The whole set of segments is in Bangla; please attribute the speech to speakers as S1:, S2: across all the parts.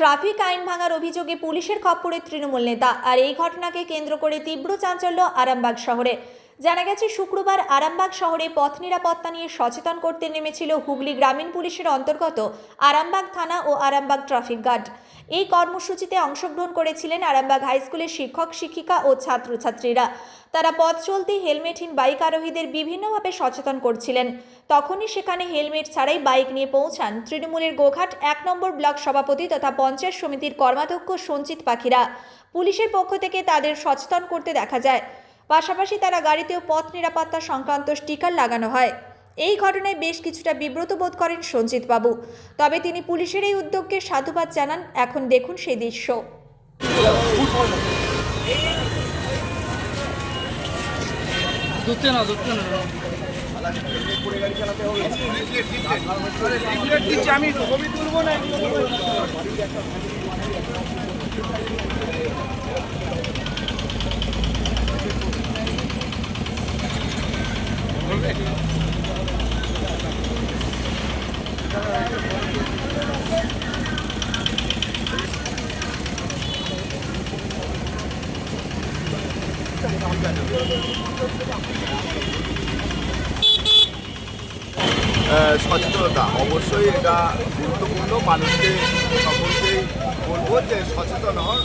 S1: ট্রাফিক আইন ভাঙার অভিযোগে পুলিশের খপ্পরে তৃণমূল নেতা। আর এই ঘটনাকে কেন্দ্র করে তীব্র চাঞ্চল্য আরামবাগ শহরে। জানা গেছে, শুক্রবার আরামবাগ শহরে পথ নিরাপত্তা নিয়ে সচেতন করতে নেমেছিল হুগলি গ্রামীণ পুলিশের অন্তর্গত আরামবাগ থানা ও আরামবাগ ট্রাফিক গার্ড। এই কর্মসূচিতে অংশগ্রহণ করেছিলেন আরামবাগ হাই স্কুলের শিক্ষক, শিক্ষিকা ও ছাত্রছাত্রীরা। তারা পথ চলতি হেলমেটহীন বাইক আরোহীদের বিভিন্নভাবে সচেতন করছিলেন। তখনই সেখানে হেলমেট ছাড়াই বাইক নিয়ে পৌঁছান তৃণমূলের গোঘাট এক নম্বর ব্লক সভাপতি তথা পঞ্চায়েত সমিতির কর্মাধ্যক্ষ সঞ্চিত পাখিরা। পুলিশের পক্ষ থেকে তাদের সচেতন করতে দেখা যায়। পাশাপাশি তারা গাড়িতেও পথ নিরাপত্তা সংক্রান্ত স্টিকার লাগানো হয়। এই ঘটনায় বেশ কিছুটা বিব্রত বোধ করেন সঞ্জিত বাবু। তবে তিনি পুলিশের এই উদ্যোগকে সাধুবাদ জানান। এখন দেখুন সেই দৃশ্য।
S2: সচেতনতা। অবশ্যই এটা গুরুত্বপূর্ণ। মানুষকে সকলকেই বলব যে সচেতন হন,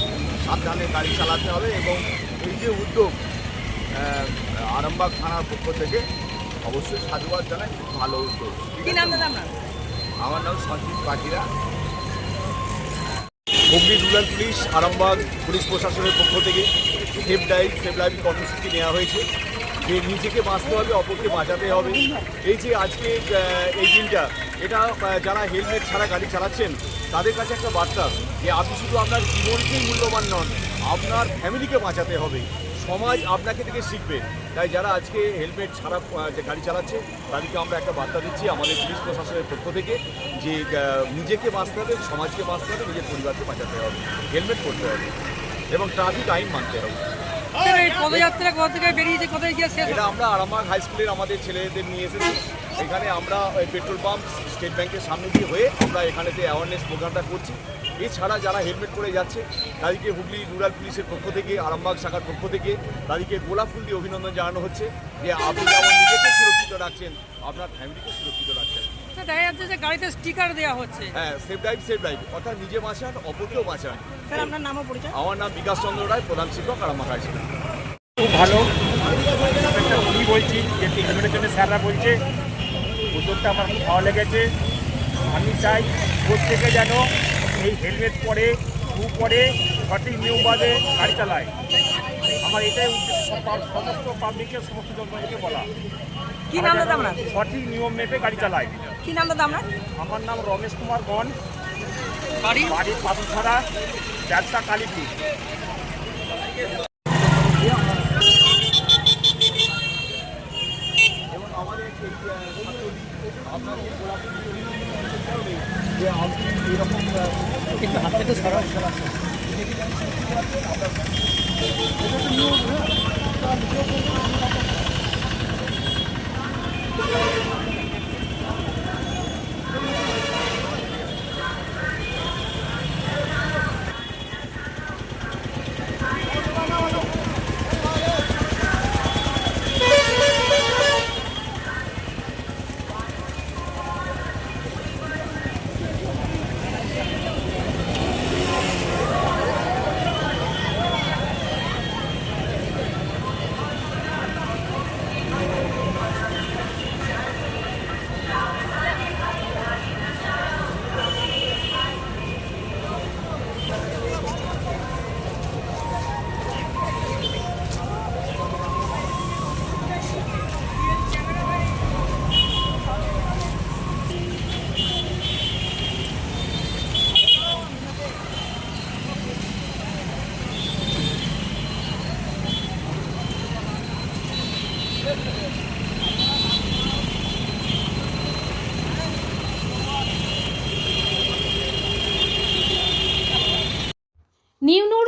S2: সাবধানে গাড়ি চালাতে হবে এবং এই যে উদ্যোগ আরামবাগ থানার পক্ষ থেকে অবশ্যই সাধুবাদ জানাই খুব ভালো উদ্যোগ
S3: কি নাম দাদা
S2: আমার নাম Sanjit Pakhira Hooghly rural police Arambagh police প্রশাসনের পক্ষ থেকে সেফ ড্রাইভ সেফ ড্রাইভিং কর্মসূচি নেওয়া হয়েছে। যে নিজেকে বাঁচতে হবে অপরকে বাঁচাতে হবে। এই যে আজকে এই দিনটা এটা যারা হেলমেট ছাড়া গাড়ি চালাচ্ছেন তাদের কাছে একটা বার্তা যে আপনি শুধু আপনার জীবনকেই মূল্যবান নন আপনার ফ্যামিলিকে বাঁচাতে হবে। সমাজ আপনাকে থেকে শিখবে। তাই যারা আজকে হেলমেট ছাড়া যে গাড়ি চালাচ্ছে তাদেরকে আমরা একটা বার্তা দিচ্ছি আমাদের পুলিশ প্রশাসনের পক্ষ থেকে যে নিজেকে বাঁচতে হবে সমাজকে বাঁচতে হবে নিজের পরিবারকে বাঁচাতে হবে হেলমেট পরতে হবে এবং ট্রাফিক আইন মানতে হবে।
S3: এই পদযাত্রা কোথা থেকে বেরিয়েছে কোথায় গিয়ে শেষ
S2: এটা আমরা আরামবাগ হাই স্কুলের আমাদের ছেলেদের নিয়ে এসেছি। এখানে আমরা ওই পেট্রোল পাম্প স্টেট ব্যাংকের সামনে দিয়ে হয়ে আমরা এখানেতে অ্যাওয়ারনেস প্রোগ্রামটা করছি। এছাড়া যারা হেলমেট পরে যাচ্ছে তাদেরকে হুগলি রুরাল পুলিশের পক্ষ থেকে আরামবাগ শাখার পক্ষ থেকে তাদেরকে গোলাপ ফুল দিয়ে অভিনন্দন জানানো হচ্ছে যে আপনি যেমন নিজেকে সুরক্ষিত রাখছেন আপনার ফ্যামিলিকে সুরক্ষিত রাখছেন।
S3: দেখা যাচ্ছে যে গাড়িতে স্টিকার দেওয়া হচ্ছে।
S2: হ্যাঁ সেফ ড্রাইভ সেফ ড্রাইভ অর্থাৎ নিজে বাঁচান অপরকেও বাঁচান।
S3: স্যার আপনার নামও পরিচয়?
S2: আমার নাম বিকাশ চন্দ্র রায় প্রধান শিক্ষক আরামবাগ হাই স্কুল।
S4: খুব ভালো। বলছি যে হেলমেটের জন্য স্যাররা বলছে উদ্যোগটা আমার খুব ভালো লেগেছে। আমি চাই প্রত্যেকে যেন এই হেলমেট পরে শু পরে সঠিক নিয়ম বাদে গাড়ি চালায়। আমার এটাই উদ্দেশ্য সমস্ত পাবলিকের সমস্ত জনগণকে বলা।
S3: কি নাম দাদা আপনার?
S4: সঠিক নিয়ম মেপে গাড়ি চালায়।
S3: কি নাম দাদা আপনার?
S4: আমার নাম রমেশ কুমার গণ
S3: বাড়ি?
S4: বাড়ি পাথরছড়া ব্যবসা কালীপুর।
S2: এবং আমাদের এই যে এরকম
S3: কিন্তু হাত থেকে সরা
S5: Thank.